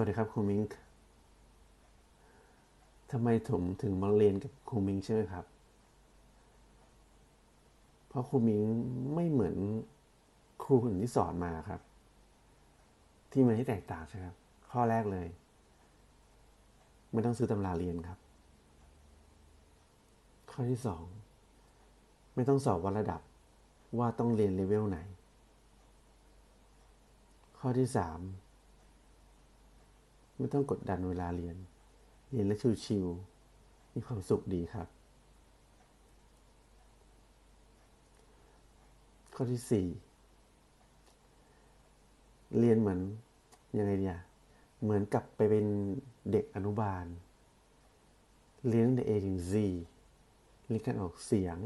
วัสดีครับครูมิงทำไมผมถึงมาเรียนกับครูมิงใช่ไหมครับ เพราะครูมิงไม่เหมือนครูคนอื่นที่สอนมาครับ ที่มันที่แตกต่างใช่ครับ ข้อแรกเลย ไม่ต้องซื้อตำราเรียนครับ ข้อที่สองไม่ต้องสอบวัดระดับว่าต้องเรียนเลเวลไหน ข้อที่สาม ไม่ต้องกดดันเวลาเรียน เรียนแล้วชิวๆมีความสุขดีครับ ข้อที่สี่เรียนเหมือนยังไงเดียเหมือนกับไปเป็นเด็กอนุบาล เรียนตั้งแต่ A ถึง Z เรียนการออกเสียง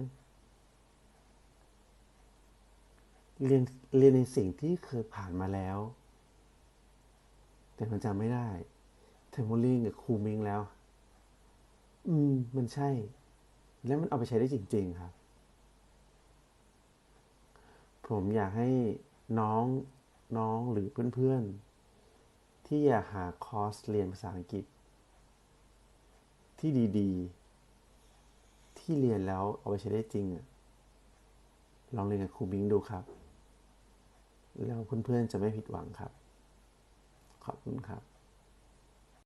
เรียนเรียนในสิ่งที่เคยผ่านมาแล้ว แต่มันจำไม่ได้เทมโมลิงกับครูมิงแล้ว อืม มันใช่ แล้วมันเอาไปใช้ได้จริง ๆ ครับ ผมอยากให้น้องน้องหรือเพื่อนๆ ที่อยากหาคอร์สเรียนภาษาอังกฤษ ที่ดีๆ ที่เรียนแล้วเอาไปใช้ได้จริงอะลองเรียนกับครูมิงดูครับ แล้วเพื่อนๆจะไม่ผิดหวังครับ ขอบคุณครับ